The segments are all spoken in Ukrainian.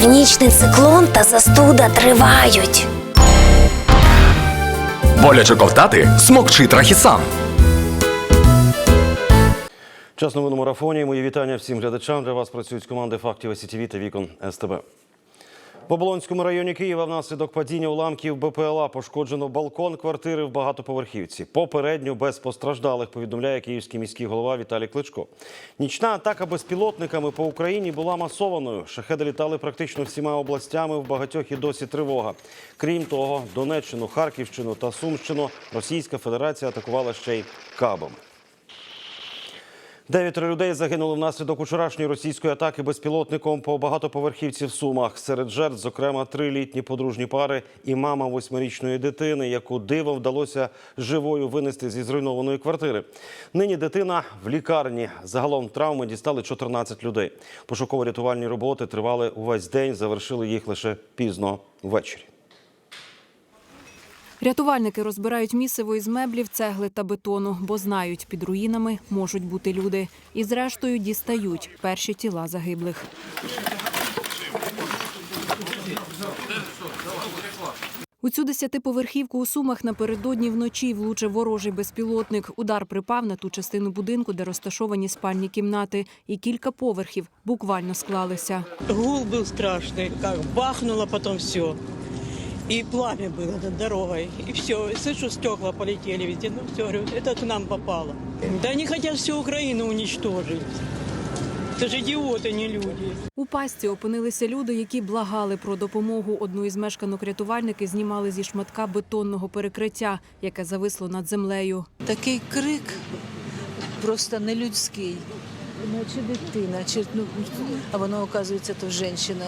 Північний циклон та застуда тривають. Боляче ковтати смокчи трахісан. Час новин у марафоні. Мої вітання всім глядачам. Для вас працюють команди фактів СІТВ та вікон СТБ. В Оболонському районі Києва внаслідок падіння уламків БПЛА пошкоджено балкон квартири в багатоповерхівці. Попередньо без постраждалих, повідомляє київський міський голова Віталій Кличко. Нічна атака безпілотниками по Україні була масованою. Шахеди літали практично всіма областями. В багатьох і досі тривога. Крім того, Донеччину, Харківщину та Сумщину Російська Федерація атакувала ще й кабом. Дев'ятеро людей загинули внаслідок вчорашньої російської атаки безпілотником по багатоповерхівці в Сумах. Серед жертв, зокрема, три літні подружні пари і мама восьмирічної дитини, яку дивом вдалося живою винести зі зруйнованої квартири. Нині дитина в лікарні. Загалом травми дістали 14 людей. Пошуково-рятувальні роботи тривали увесь день. Завершили їх лише пізно ввечері. Рятувальники розбирають місиво із меблів, цегли та бетону, бо знають, під руїнами можуть бути люди. І зрештою дістають перші тіла загиблих. У цю десятиповерхівку у Сумах напередодні вночі влучив ворожий безпілотник. Удар припав на ту частину будинку, де розташовані спальні кімнати, і кілька поверхів буквально склалися. Гул был страшный, как бахнуло потом все. И пламя было над дорогой. И все. Слышу, стекла полетели везде. Ну все, говорю, это к нам попало. Да они хотят всю Украину уничтожить. Это же идиоты, не люди. У пастці опинилися люди, які благали про допомогу. Одну із мешканок рятувальники знімали зі шматка бетонного перекриття, яке зависло над землею. Такий крик просто нелюдський. Ну, чи дитина, чи ну, а воно, оказується, то жінка,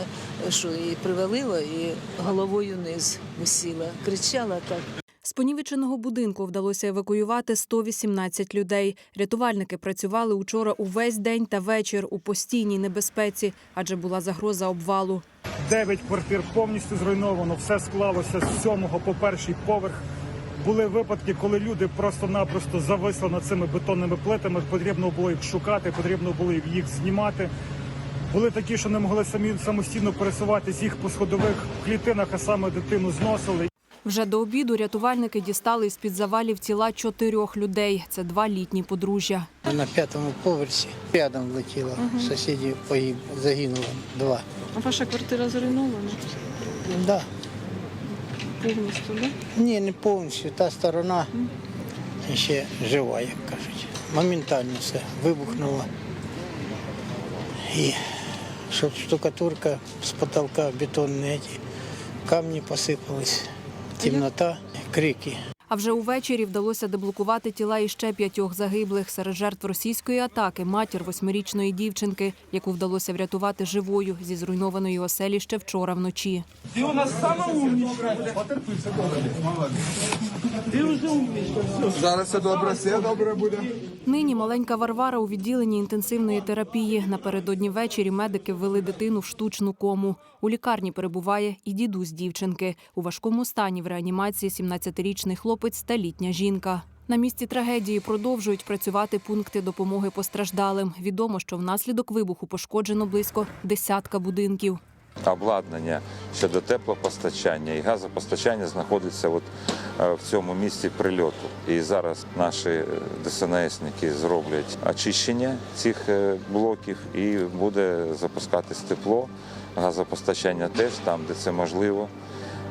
що її привалило і головою вниз висіла. Кричала так. З понівеченого будинку вдалося евакуювати 118 людей. Рятувальники працювали учора увесь день та вечір у постійній небезпеці, адже була загроза обвалу. Дев'ять квартир повністю зруйновано, все склалося з сьомого по перший поверх. Були випадки, коли люди просто-напросто зависли над цими бетонними плитами. Потрібно було їх шукати, потрібно було їх знімати. Були такі, що не могли самі самостійно пересуватись їх по сходових клітинах, а саме дитину зносили. Вже до обіду рятувальники дістали із під завалів тіла чотирьох людей. Це два літні подружжя. На п'ятому поверсі рядом влетіла. Сусідів погиб, загинуло два. А ваша квартира зруйнована Да. повністю, да? Ні, не повністю. Та сторона ще жива, як кажуть. Моментально все вибухнуло. І щоб штукатурка з потолка бетонні ці камні посипались. Темнота, крики. А вже увечері вдалося деблокувати тіла іще п'ятьох загиблих серед жертв російської атаки. Матір восьмирічної дівчинки, яку вдалося врятувати живою зі зруйнованої оселі ще вчора вночі. Зараз все добре, все добре буде. Нині маленька Варвара у відділенні інтенсивної терапії. Напередодні ввечері медики ввели дитину в штучну кому. У лікарні перебуває і дідусь дівчинки. У важкому стані в реанімації 17-річний хлопець та літня жінка. На місці трагедії продовжують працювати пункти допомоги постраждалим. Відомо, що внаслідок вибуху пошкоджено близько десятка будинків. обладнання щодо теплопостачання і газопостачання знаходиться от е, в цьому місці прильоту. І зараз наші е, ДСНСники зроблять очищення цих е, блоків і буде запускатись тепло, газопостачання теж там, де це можливо.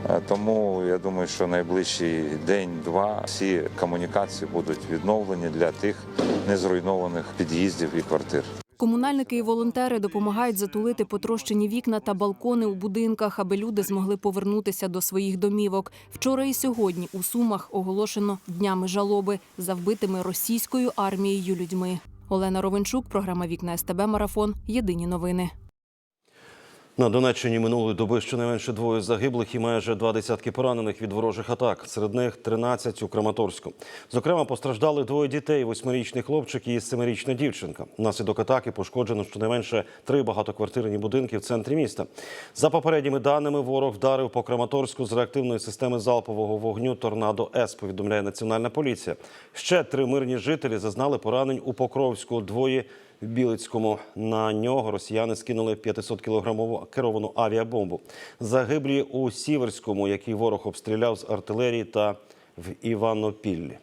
Е, Тому я думаю, що найближчий день-два всі комунікації будуть відновлені для тих незруйнованих під'їздів і квартир. Комунальники і волонтери допомагають затулити потрощені вікна та балкони у будинках, аби люди змогли повернутися до своїх домівок. Вчора і сьогодні у Сумах оголошено днями жалоби за вбитими російською армією людьми. Олена Ровенчук, програма Вікна СТБ Марафон. Єдині новини. На Донеччині минулої доби щонайменше двоє загиблих і майже два десятки поранених від ворожих атак. Серед них 13 у Краматорську. Зокрема, постраждали двоє дітей: восьмирічний хлопчик і семирічна дівчинка. Внаслідок атаки пошкоджено щонайменше три багатоквартирні будинки в центрі міста. За попередніми даними, ворог вдарив по Краматорську з реактивної системи залпового вогню Торнадо С. Повідомляє національна поліція. Ще три мирні жителі зазнали поранень у Покровську. Двоє в Білицькому. На нього росіяни скинули 500-кілограмову керовану авіабомбу. Загиблі у Сіверському, який ворог обстріляв з артилерії та в Іванопіллі.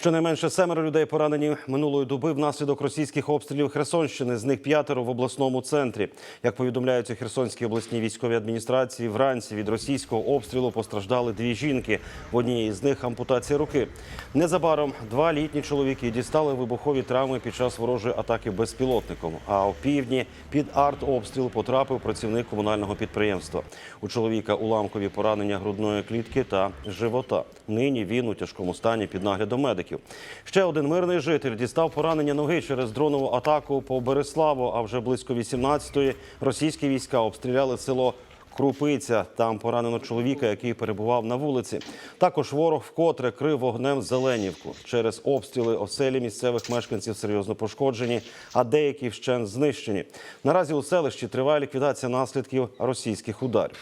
Щонайменше семеро людей поранені минулої доби внаслідок російських обстрілів Херсонщини. З них п'ятеро в обласному центрі. Як повідомляють у Херсонській обласній військовій адміністрації, вранці від російського обстрілу постраждали дві жінки. В одній з них ампутація руки. Незабаром два літні чоловіки дістали вибухові травми під час ворожої атаки безпілотником. А о півдні під артобстріл потрапив працівник комунального підприємства. У чоловіка уламкові поранення грудної клітки та живота. Нині він у тяжкому стані під наглядом медиків. Ще один мирний житель дістав поранення ноги через дронову атаку по Береславу. А вже близько 18-ї російські війська обстріляли село. Крупиця там поранено чоловіка, який перебував на вулиці. Також ворог вкотре крив вогнем Зеленівку. Через обстріли оселі місцевих мешканців серйозно пошкоджені, а деякі вщент знищені. Наразі у селищі триває ліквідація наслідків російських ударів.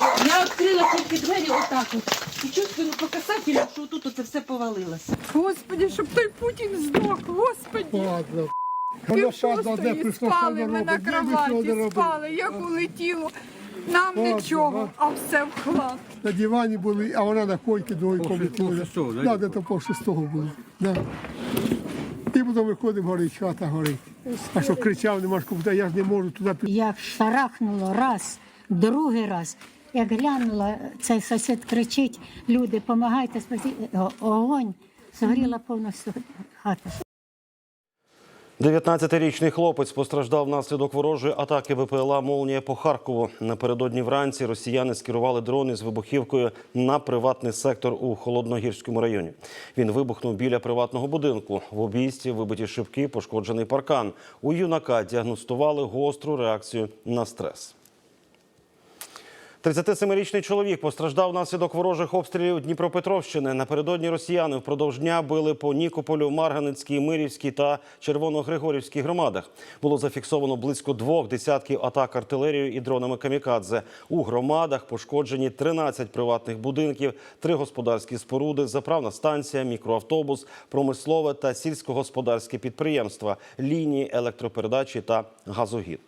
Я відкрила тільки двері отак от. І чувствую по касателю, що тут оце все повалилося. Господи, щоб той Путін здох, господи. Ладно. Пів шостої спали ми на кроваті, спали, як улетіло. Нам нічого, а все в хлам. На дивані були, а вона на койці другої комнаті. Да, де то по шестого було. Да. І потім виходимо, горить, хата горить. А що кричав, нема ж куди, я ж не можу туди. Як шарахнуло раз, другий раз. Як глянула, цей сусід кричить, люди, допомагайте, спасіть. О- Огонь, згоріла повністю хата. 19-річний хлопець постраждав внаслідок ворожої атаки БПЛА «Молнія» по Харкову. Напередодні вранці росіяни скерували дрони з вибухівкою на приватний сектор у Холодногірському районі. Він вибухнув біля приватного будинку. В обійсті вибиті шибки, пошкоджений паркан. У юнака діагностували гостру реакцію на стрес. 37-річний чоловік постраждав внаслідок ворожих обстрілів Дніпропетровщини. Напередодні росіяни впродовж дня били по Нікополю, Марганецькій, Мирівській та Червоногригорівській громадах. Було зафіксовано близько двох десятків атак артилерією і дронами камікадзе. У громадах пошкоджені 13 приватних будинків, три господарські споруди, заправна станція, мікроавтобус, промислове та сільськогосподарське підприємства, лінії електропередачі та газогід.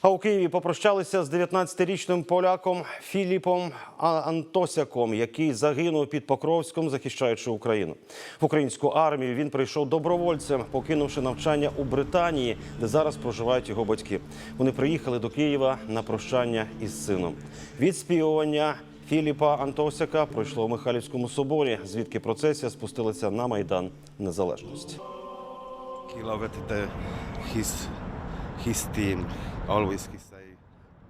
А у Києві попрощалися з 19-річним поляком Філіпом Антосяком, який загинув під Покровськом, захищаючи Україну. В українську армію він прийшов добровольцем, покинувши навчання у Британії, де зараз проживають його батьки. Вони приїхали до Києва на прощання із сином. Відспівування Філіпа Антосяка пройшло у Михайлівському соборі, звідки процесія спустилася на майдан Незалежності. His, his team.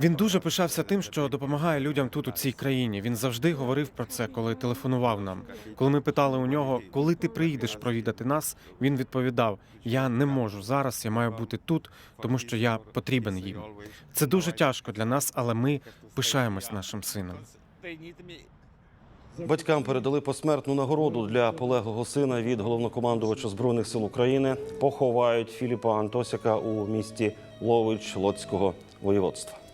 Він дуже пишався тим, що допомагає людям тут у цій країні. Він завжди говорив про це, коли телефонував нам. Коли ми питали у нього, коли ти приїдеш провідати нас, він відповідав: Я не можу зараз. Я маю бути тут, тому що я потрібен їм. Це дуже тяжко для нас, але ми пишаємось нашим сином. Батькам передали посмертну нагороду для полеглого сина від головнокомандувача збройних сил України. Поховають Філіпа Антосяка у місті Лович Лоцького воєводства.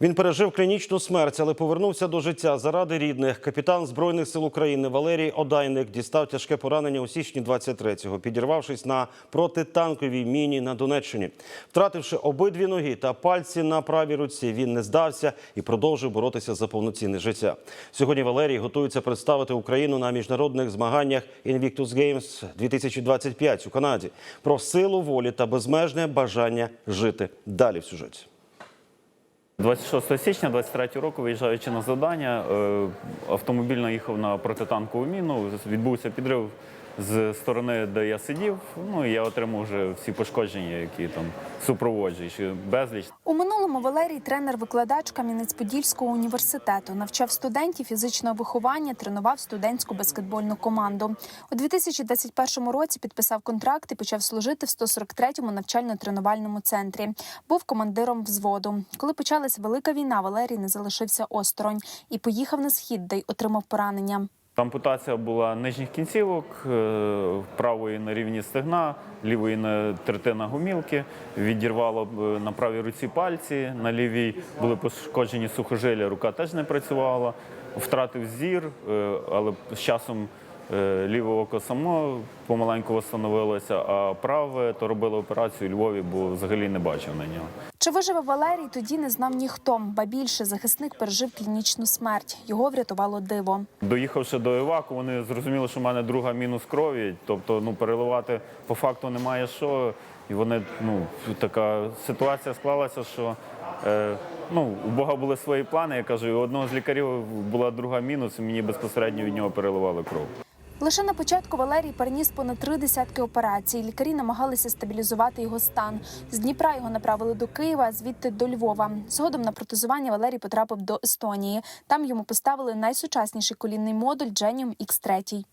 Він пережив клінічну смерть, але повернувся до життя заради рідних. Капітан збройних сил України Валерій Одайник дістав тяжке поранення у січні 23-го, підірвавшись на протитанковій міні на Донеччині. Втративши обидві ноги та пальці на правій руці, він не здався і продовжив боротися за повноцінне життя. Сьогодні Валерій готується представити Україну на міжнародних змаганнях Invictus Games 2025 у Канаді. Про силу волі та безмежне бажання жити. Далі в сюжеті. 26 січня 23 року, виїжджаючи на завдання, е, автомобіль наїхав на протитанкову міну. Відбувся підрив з сторони, де я сидів. Ну я отримав вже всі пошкодження, які там супроводжуючи, безліч. У минулому Валерій тренер-викладач Кам'янець-Подільського університету, навчав студентів фізичного виховання, тренував студентську баскетбольну команду. У 2021 році підписав контракт і почав служити в 143-му навчально-тренувальному центрі. Був командиром взводу. Коли почалась велика війна, Валерій не залишився осторонь і поїхав на схід, де й отримав поранення. Ампутація була нижніх кінцівок, е, правої на рівні стегна, лівої на третина гумілки. Відірвало е, на правій руці пальці, на лівій були пошкоджені сухожилля, рука теж не працювала. Втратив зір, е, але з часом ліве око само помаленьку встановилося, а праве то робили операцію у Львові, бо взагалі не бачив на нього. Чи виживе Валерій, тоді не знав ніхто. Ба більше захисник пережив клінічну смерть. Його врятувало диво. Доїхавши до Іваку, вони зрозуміли, що в мене друга мінус крові, тобто ну переливати по факту немає що. І вони ну така ситуація склалася, що е, ну у Бога були свої плани. Я кажу, і у одного з лікарів була друга мінус, і мені безпосередньо від нього переливали кров. Лише на початку Валерій переніс понад три десятки операцій. Лікарі намагалися стабілізувати його стан. З Дніпра його направили до Києва, звідти до Львова. Згодом на протезування Валерій потрапив до Естонії. Там йому поставили найсучасніший колінний модуль Genium X3.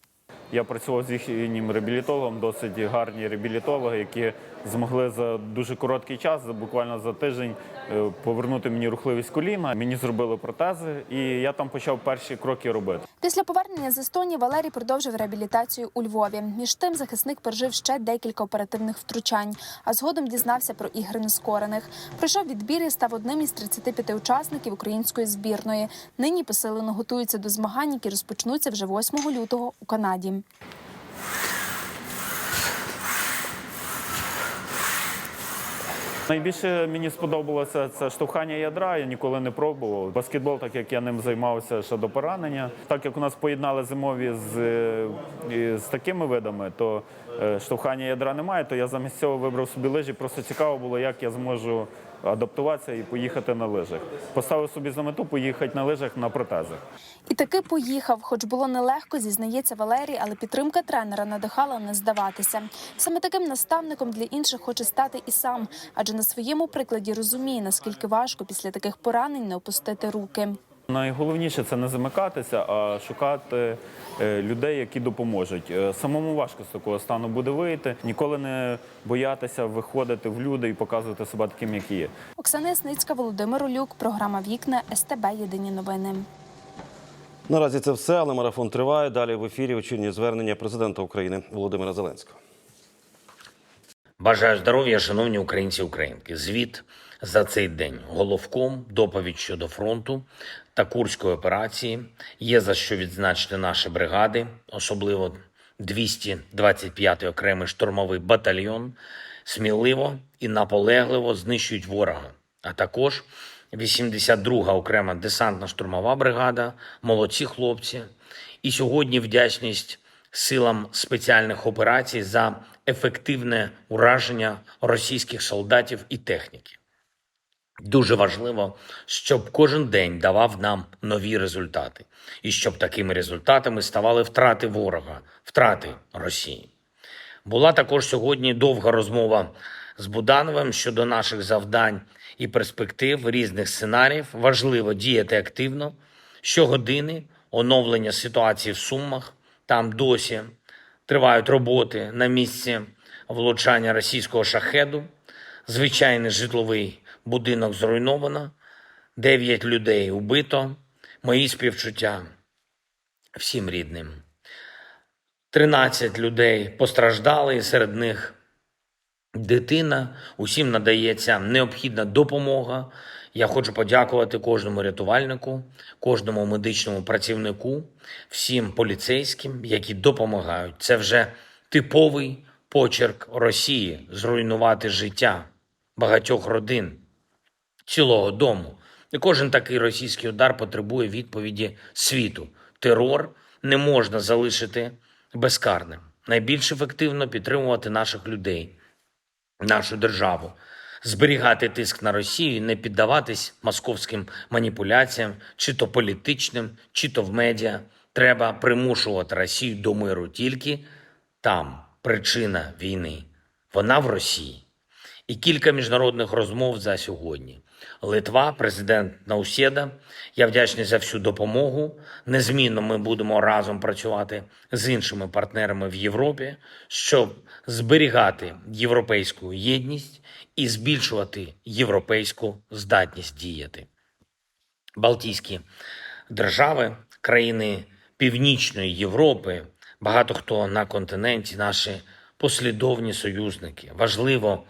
Я працював з їхнім реабілітологом, досить гарні реабілітологи, які змогли за дуже короткий час, буквально за тиждень, е, повернути мені рухливість коліна. Мені зробили протези, і я там почав перші кроки робити. Після повернення з Естонії Валерій продовжив реабілітацію у Львові. Між тим захисник пережив ще декілька оперативних втручань, а згодом дізнався про ігри нескорених. Пройшов відбір і став одним із 35 учасників української збірної. Нині посилено готується до змагань, які розпочнуться вже 8 лютого у Канаді. Найбільше мені сподобалося це штовхання ядра. Я ніколи не пробував. Баскетбол, так як я ним займався ще до поранення. Так як у нас поєднали зимові з, е, з такими видами, то е, штовхання ядра немає. То я замість цього вибрав собі лижі. Просто цікаво було, як я зможу адаптуватися і поїхати на лижах. Поставив собі за мету поїхати на лижах на протезах. І таки поїхав, хоч було нелегко, зізнається Валерій, але підтримка тренера надихала не здаватися. Саме таким наставником для інших хоче стати і сам, адже на своєму прикладі розуміє, наскільки важко після таких поранень не опустити руки. Найголовніше це не замикатися, а шукати е, людей, які допоможуть. Е, Самому важко з такого стану буде вийти. Ніколи не боятися виходити в люди і показувати себе таким, як є. Оксана Ясницька, Володимир Олюк, програма Вікна СТБ Єдині новини. Наразі це все, але марафон триває. Далі в ефірі очільні звернення президента України Володимира Зеленського. Бажаю здоров'я, шановні українці українки. Звіт за цей день. Головком, доповідь щодо фронту та курської операції. Є за що відзначити наші бригади, особливо 225-й окремий штурмовий батальйон. Сміливо і наполегливо знищують ворога, а також 82-га окрема десантно-штурмова бригада. Молодці хлопці. І сьогодні вдячність силам спеціальних операцій за ефективне ураження російських солдатів і техніки. Дуже важливо, щоб кожен день давав нам нові результати, і щоб такими результатами ставали втрати ворога, втрати Росії. Була також сьогодні довга розмова з Будановим щодо наших завдань і перспектив різних сценаріїв. Важливо діяти активно. Щогодини оновлення ситуації в Сумах. Там досі тривають роботи на місці влучання російського шахеду. Звичайний житловий будинок зруйновано, дев'ять людей убито. Мої співчуття всім рідним. 13 людей постраждали, і серед них дитина. Усім надається необхідна допомога. Я хочу подякувати кожному рятувальнику, кожному медичному працівнику, всім поліцейським, які допомагають. Це вже типовий почерк Росії зруйнувати життя багатьох родин, цілого дому. І кожен такий російський удар потребує відповіді світу. Терор не можна залишити безкарним. Найбільш ефективно підтримувати наших людей, нашу державу, зберігати тиск на Росію, і не піддаватись московським маніпуляціям, чи то політичним, чи то в медіа. Треба примушувати Росію до миру тільки там причина війни. Вона в Росії. І кілька міжнародних розмов за сьогодні. Литва, президент Науседа. Я вдячний за всю допомогу. Незмінно ми будемо разом працювати з іншими партнерами в Європі, щоб зберігати європейську єдність і збільшувати європейську здатність діяти. Балтійські держави, країни Північної Європи, багато хто на континенті, наші послідовні союзники. Важливо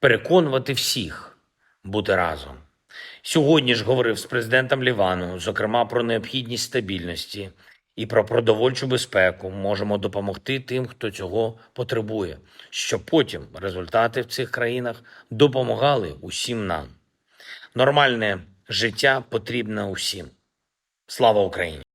переконувати всіх бути разом. Сьогодні ж говорив з президентом Лівану, зокрема про необхідність стабільності і про продовольчу безпеку можемо допомогти тим, хто цього потребує, щоб потім результати в цих країнах допомагали усім нам. Нормальне життя потрібно усім. Слава Україні!